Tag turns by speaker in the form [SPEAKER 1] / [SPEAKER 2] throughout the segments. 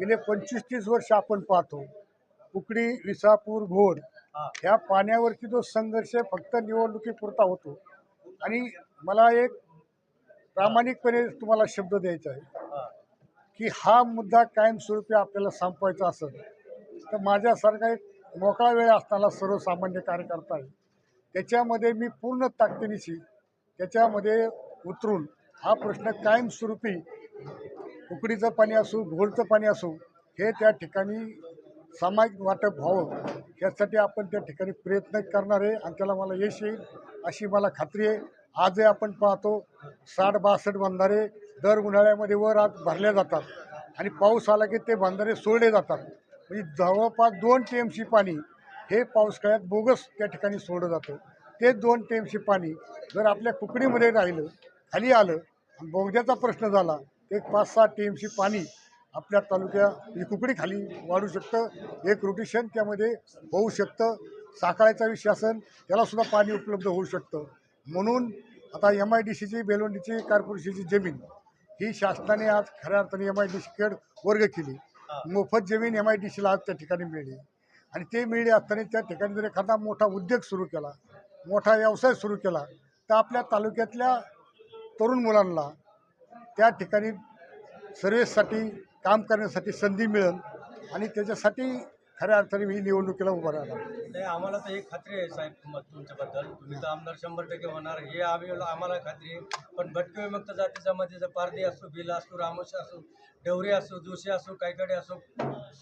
[SPEAKER 1] गेले पंचवीस तीस वर्ष आपण पाहतो. कुकडी विसापूर घोड ह्या पाण्यावरती जो संघर्ष फक्त निवडणुकीपुरता होतो. आणि मला एक प्रामाणिकपणे तुम्हाला शब्द द्यायचा आहे. की हा मुद्दा कायमस्वरूपी आपल्याला संपवायचा असेल तर माझ्यासारखा एक मोकळा वेळ असताना सर्वसामान्य कार्यकर्ता आहे. त्याच्यामध्ये मी पूर्ण ताकदीनिशी त्याच्यामध्ये उतरून हा प्रश्न कायमस्वरूपी उकडीचं पाणी असो घोळचं पाणी असो हे त्या ठिकाणी सामायिक वाटप व्हावं यासाठी आपण त्या ठिकाणी प्रयत्न करणार आहे आणि त्याला मला यश येईल अशी मला खात्री आहे. आजही आपण पाहतो साठ बासष्ट बंधारे दर उन्हाळ्यामध्ये वर आज भरल्या जातात आणि पाऊस आला की ते बंधारे सोडले जातात. म्हणजे जवळपास दोन टी एम सी पाणी हे पावसाळ्यात बोगस त्या ठिकाणी सोडलं जातं. ते दोन टी एम सी पाणी जर आपल्या कुकडीमध्ये राहिलं खाली आलं आणि बोगद्याचा प्रश्न झाला एक पाच सहा टी एम सी पाणी आपल्या तालुक्या म्हणजे कुकडी खाली वाढू शकतं. एक रोटेशन त्यामध्ये होऊ शकतं. विषय असेल त्यालासुद्धा पाणी उपलब्ध होऊ शकतं. म्हणून आता एम आय डी सीची बेलवंडीची कॉर्पोरेशनची जमीन ही शासनाने आज खऱ्या अर्थाने एम आय डी सीकडे वर्ग केली. मोफत जमीन एम आय डी सीला आज त्या ठिकाणी मिळली. आणि ते मिळले असताना त्या ठिकाणी जर एखादा मोठा उद्योग सुरू केला मोठा व्यवसाय सुरू केला तर आपल्या तालुक्यातल्या तरुण मुलांना त्या ठिकाणी सर्व्हिससाठी काम करण्यासाठी संधी मिळेल आणि त्याच्यासाठी खऱ्या अर्थाने मी निवडणुकीला उभा राहणार.
[SPEAKER 2] नाही आम्हाला तर एक खात्री आहे साहेब तुम- तुमच्याबद्दल. तुम्ही तर आमदार शंभर टक्के होणार. हे आम्ही आम्हाला खात्री आहे. पण भटके विमुक्त जाती जमातीचं पारधी असो बिला असो रामोशी असो डवरे असो जोशी असो कायकडे असो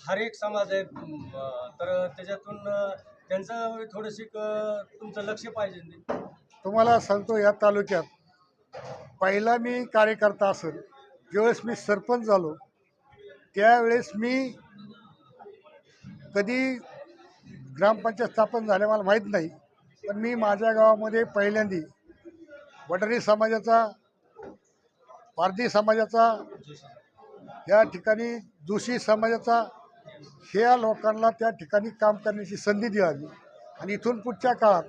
[SPEAKER 2] हर एक समाज आहे. अं, तर त्याच्यातून अं, त्यांचं थोडीशी क- तुमचं लक्ष पाहिजे.
[SPEAKER 1] तुम्हाला सांगतो या तालुक्यात पहिला मी कार्यकर्ता असेल ज्यावेळेस मी सरपंच झालो त्यावेळेस मी कधी ग्रामपंचायत स्थापन झाले मला माहीत नाही पण मी माझ्या गावामध्ये पहिल्यांदी वडारी समाजाचा पारधी समाजाचा या ठिकाणी जोशी समाजाचा ह्या लोकांना त्या ठिकाणी काम करण्याची संधी द्यावी आणि इथून पुढच्या काळात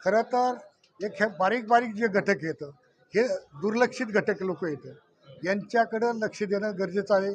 [SPEAKER 1] खरं तर एक हे बारीक बारीक जे घटक येतं हे दुर्लक्षित घटक लोक येतं यांच्याकडं लक्ष देणं गरजेचं आहे.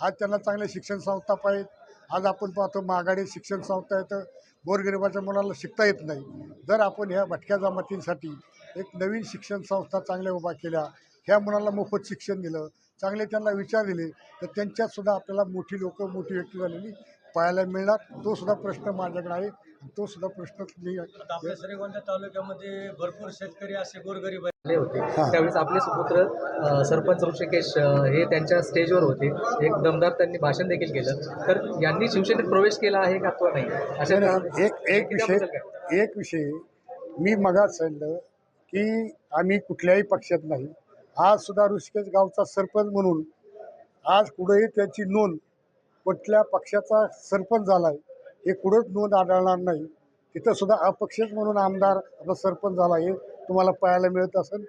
[SPEAKER 1] आज त्यांना चांगल्या शिक्षण संस्था पाहिजेत. आज आपण पाहतो महागाडी शिक्षण संस्था येतं गोरगरिबाच्या मुलाला शिकता येत नाही. जर आपण ह्या भटक्या जमातींसाठी एक नवीन शिक्षण संस्था चांगल्या उभा केल्या ह्या मुलांना मोफत शिक्षण दिलं चांगले त्यांना विचार दिले तर त्यांच्यातसुद्धा आपल्याला मोठी लोकं मोठी व्यक्ती झालेली पाहायला मिळणार तो सुद्धा प्रश्न माझ्याकडे आहे. तो सुद्धा प्रश्न मी
[SPEAKER 2] आता आपल्या श्रीगोंदा तालुक्यामध्ये भरपूर शेतकरी असे गोरगरीब
[SPEAKER 3] आले होते. त्यावेळेस आपले सुपुत्र अ, सरपंच ऋषिकेश अ, हे त्यांच्या स्टेजवर होते. एक दमदार त्यांनी भाषण देखील केलं. तर यांनी शिवसेनेत प्रवेश केला आहे का अथवा नाही? अशा
[SPEAKER 1] एक एक विषय एक विषय मी मगाच सांगितलं की आम्ही कुठल्याही पक्षात नाही. आज सुद्धा ऋषिकेश गावचा सरपंच म्हणून आज कुठेही त्याची नोंद कुठल्या पक्षाचा सरपंच झाला आहे हे कुठंच नोंद आढळणार नाही. तिथं सुद्धा अपक्षच म्हणून आमदार आपला सरपंच झाला हे तुम्हाला पाहायला मिळत असेल.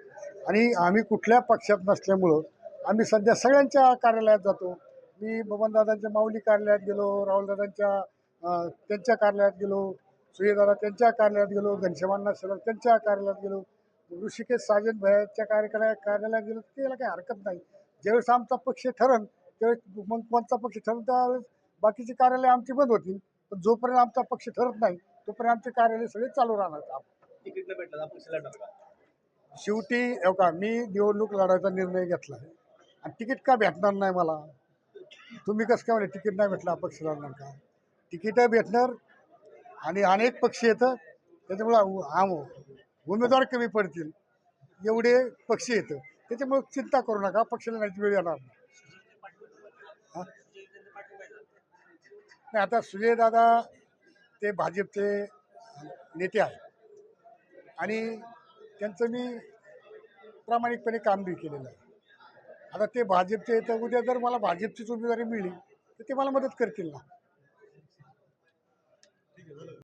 [SPEAKER 1] आणि आम्ही कुठल्या पक्षात नसल्यामुळं आम्ही सध्या सगळ्यांच्या कार्यालयात जातो. मी बबनदादांच्या माऊली कार्यालयात गेलो राहुलदादांच्या त्यांच्या कार्यालयात गेलो सुयदादा त्यांच्या कार्यालयात गेलो घनश्यामांना सलग त्यांच्या कार्यालयात गेलो. ऋषिकेश साजन भयाच्या कार्यालयात कार्यालयात गेलो तर त्याला काही हरकत नाही. ज्यावेळेस आमचा पक्ष ठरण त्यावेळेस मग कोणता पक्ष त्यावेळेस बाकीची कार्यालय आमची बंद होतील. पण जोपर्यंत आमचा पक्ष ठरत नाही तोपर्यंत आमचे कार्यालय सगळे चालू राहणार
[SPEAKER 2] तिकीट भेटलं का?
[SPEAKER 1] शेवटी का मी निवडणूक लढायचा निर्णय घेतला आणि तिकीट का भेटणार नाही मला? तुम्ही कसं काय म्हणजे तिकीट नाही भेटलं अपक्ष लढणार का? तिकीटं भेटणार आणि अनेक पक्ष येतं. त्याच्यामुळं आम उमेदवार कमी पडतील. एवढे पक्ष येतं. त्याच्यामुळे चिंता करू नका पक्ष लढण्याची वेळ येणार नाही. नाही आता सुजयदादा ते भाजपचे नेते आहेत. आणि त्यांचं मी प्रामाणिकपणे कामगिरी केलेलं आहे. आता ते भाजपचे तर उद्या जर मला भाजपचीच उमेदवारी मिळली तर ते मला मदत करतील ना.